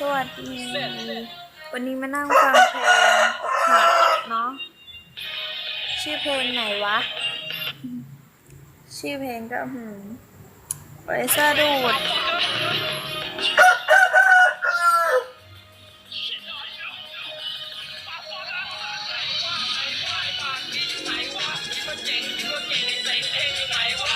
สวัสดี วันนี้มานั่งฟังเพลงอกหักเนาะ ชื่อเพลงไหนวะ ชื่อเพลงก็หืมไวซ่าดูดถ้าเป็นว่า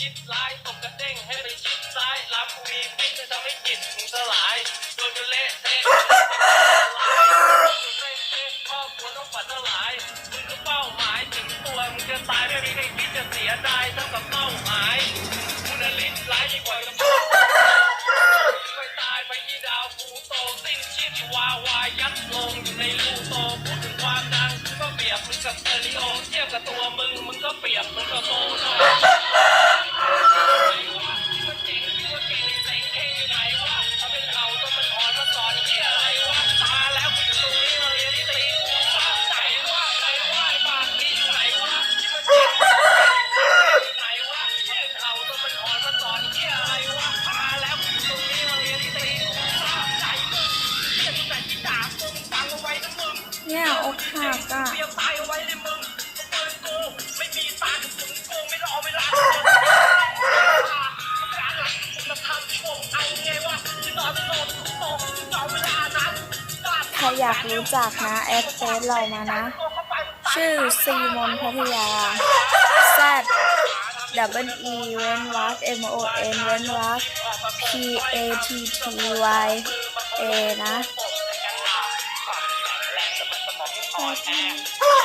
คิดร้ายตบกระเด้งให้ไปชิดซ้ายรับมีพิษจะทำให้จิตมึงสลาย ครอบครัวต้องฝันสลายมึงก็เป้าหมายถึงตัวมึงจะตายไม่มีใครคิดจะเสียดายเท่ากับเป้าหมายมึงน่ะลิ้นร้ายยิ่งกว่ากับไปตายไปที่ดาวภูโตสิ้นชีพที่วาวายัดลงอยู่ในลูโตพูดถึงความดังก็เปรียบมึงกับเอริโอเทียบกับตัวมึงมึงก็เปรียบมึงกับโมโน เวลานั้นใครอยากรู้จักนะ แอดเฟซเรามานะ ชื่อซีมอนพัทยา Z W E เว้นวรรค M O N เว้นวรรค P A T T Y A นะ นอ